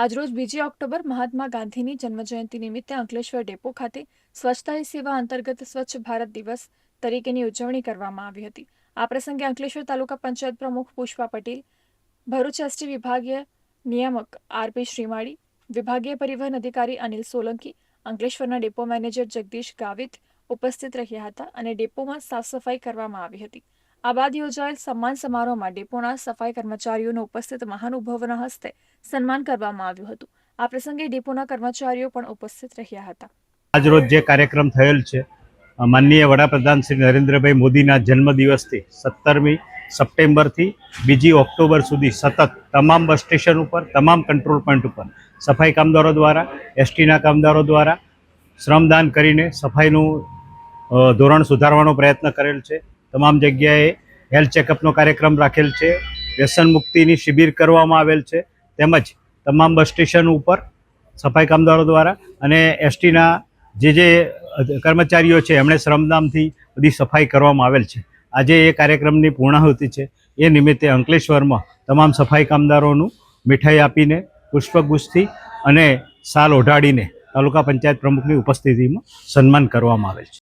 આજરોજ બીજી ઓક્ટોબર મહાત્મા ગાંધીની જન્મજયંતિ નિમિત્તે અંકલેશ્વર ડેપો ખાતે સ્વચ્છતા હી સેવા અંતર્ગત સ્વચ્છ ભારત દિવસ તરીકેની ઉજવણી કરવામાં આવી હતી. આ પ્રસંગે અંકલેશ્વર તાલુકા પંચાયત પ્રમુખ પુષ્પા પટેલ, ભરૂચ એસટી વિભાગીય નિયામક આરપી શ્રીમાળી, વિભાગીય પરિવહન અધિકારી અનિલ સોલંકી, અંકલેશ્વરના ડેપો મેનેજર જગદીશ ગાવિત ઉપસ્થિત રહ્યા હતા અને ડેપોમાં સાફ સફાઈ કરવામાં આવી હતી. આ બાદ યોજાયેલ સન્માન સમારોહમાં ડેપોના સફાઈ કર્મચારીઓનો ઉપસ્થિત મહાનુભાવોના હસ્તે સન્માન કરવામાં આવ્યું હતું. આ પ્રસંગે ડેપોના કર્મચારીઓ પણ ઉપસ્થિત રહ્યા હતા. આજરોજ જે કાર્યક્રમ થયેલ છે, માનનીય વડાપ્રધાન શ્રી નરેન્દ્રભાઈ મોદીના જન્મદિવસથી સત્તરમી સપ્ટેમ્બરથી બીજી ઓક્ટોબર સુધી સતત તમામ બસ સ્ટેશન ઉપર, તમામ કંટ્રોલ પોઈન્ટ ઉપર સફાઈ કામદારો દ્વારા, એસટીના કામદારો દ્વારા શ્રમદાન કરીને સફાઈનું ધોરણ સુધારવાનો પ્રયત્ન કરેલ છે. તમામ જગ્યાએ હેલ્થ ચેકઅપનો કાર્યક્રમ રાખેલ છે. વ્યસન મુક્તિની શિબિર કરવામાં આવેલ છે. તેમજ તમામ બસ સ્ટેશન ઉપર સફાઈ કામદારો દ્વારા અને એસટીના જે જે કર્મચારીઓ છે, એમણે શ્રમદામથી બધી સફાઈ કરવામાં આવેલ છે. આજે એ કાર્યક્રમની પૂર્ણાહુતિ છે. એ નિમિત્તે અંકલેશ્વરમાં તમામ સફાઈ કામદારોનું મીઠાઈ આપીને, પુષ્પગુચ્છથી અને સાલ ઓઢાડીને તાલુકા પંચાયત પ્રમુખની ઉપસ્થિતિમાં સન્માન કરવામાં આવેલ છે.